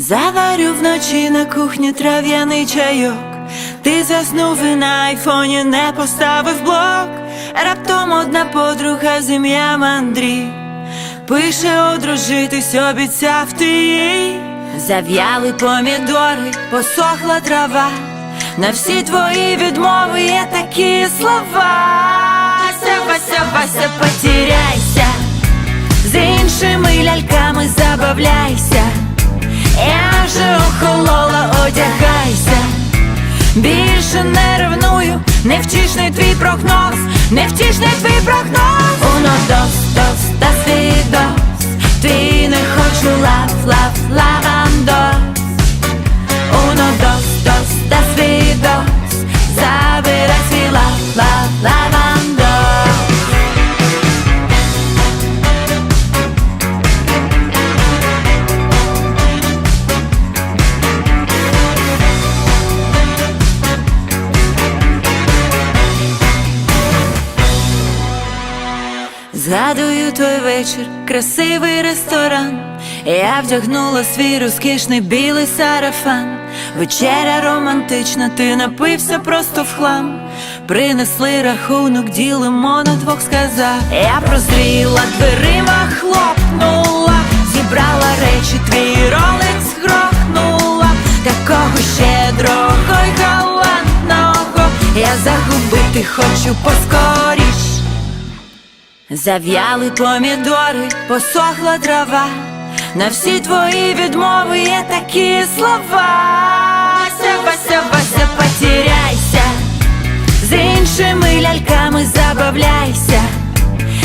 Заварю вночі на кухні трав'яний чайок. Ти заснув і на айфоні не поставив блок. Раптом одна подруга з ім'ям Андрій Пише одружитись, обіцяв ти їй Зав'яли помідори, посохла трава. На всі твої відмови є такі слова. Вася, Вася, Вася, потеряйся, з іншими ляльками забавляйся. Вже охолола, одягайся. Більше не ревную, невтішний твій прогноз, невтішний твій прогноз. Згадую той вечір, красивий ресторан. Я вдягнула свій розкішний білий сарафан. Вечеря романтична, ти напився просто в хлам. Принесли рахунок, ділимо на двох сказав. Я прозріла дверима, хлопнула, зібрала речі, твій ролекс грохнула. Такого щедрого й галантного я загубити хочу поскоріш. Зав'яли помідори, посохла трава. На всі твої відмови є такі слова. Вася, Вася, Вася, потеряйся, з іншими ляльками забавляйся.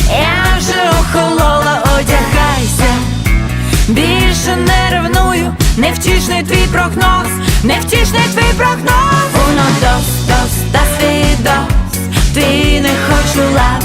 Я вже охолола, одягайся. Більше не ревную, невтішний твій прогноз, невтішний твій прогноз. Уно дос, дос, да свідос. Ти не хочу лав,